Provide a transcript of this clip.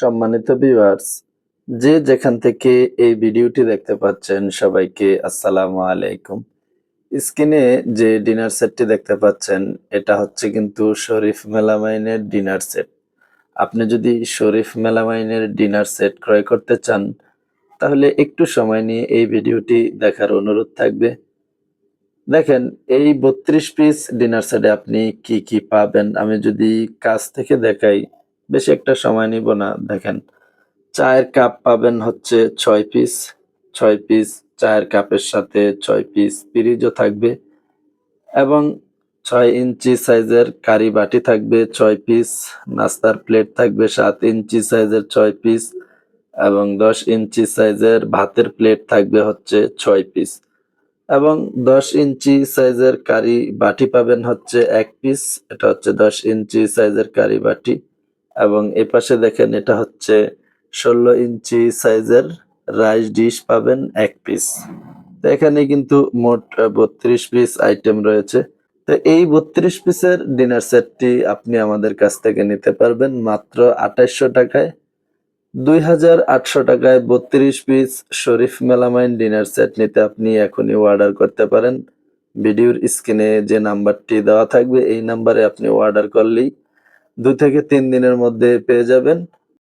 সম্মানিত ভিউয়ার্স যে যেখান থেকে এই ভিডিওটি দেখতে পাচ্ছেন সবাইকে আসসালামু আলাইকুম। স্ক্রিনে যে ডিনার সেটটি দেখতে পাচ্ছেন, এটা হচ্ছে কিন্তু শরীফ মেলামাইনের ডিনার সেট আপনি যদি শরীফ মেলামাইনের ডিনার সেট ক্রয় করতে চান, তাহলে একটু সময় নিয়ে এই ভিডিওটি দেখার অনুরোধ থাকবে। দেখেন, এই বত্রিশ পিস ডিনার সেটে আপনি কি কি পাবেন? আমি যদি কাছ থেকে দেখাই বেশি একটা সময় নিব না, দেখেন। চায়ের কাপ পাবেন হচ্ছে ছয় পিস ছয় পিস চায়ের কাপের সাথে ছয় পিস পিরিজও থাকবে এবং ছয় ইঞ্চি সাইজের কারি বাটি থাকবে, ছয় পিস নাস্তার প্লেট থাকবে, সাত ইঞ্চি সাইজের ছয় পিস এবং দশ ইঞ্চি সাইজের ভাতের প্লেট থাকবে হচ্ছে ছয় পিস এবং দশ ইঞ্চি সাইজের কারি বাটি পাবেন হচ্ছে এক পিস, এটা হচ্ছে দশ ইঞ্চি সাইজের কারি বাটি। এবং এ পাশে দেখেন এটা হচ্ছে ষোলো ইঞ্চি সাইজের রাইস ডিশ পাবেন এক পিস। তো এখানে কিন্তু মোট বত্রিশ পিস আইটেম রয়েছে। তো এই বত্রিশ পিসের ডিনার সেটটি আপনি আমাদের কাছ থেকে নিতে পারবেন মাত্র আঠাইশশো টাকায়। দুই হাজার আটশো টাকায় বত্রিশ piece Sharif melamine dinner set নিতে আপনি এখনই অর্ডার করতে পারেন। ভিডিওর স্ক্রিনে যে নাম্বারটি দেওয়া থাকবে, এই নাম্বারে আপনি অর্ডার করলেই দু থেকে তিন দিনের মধ্যে পেয়ে যাবেন।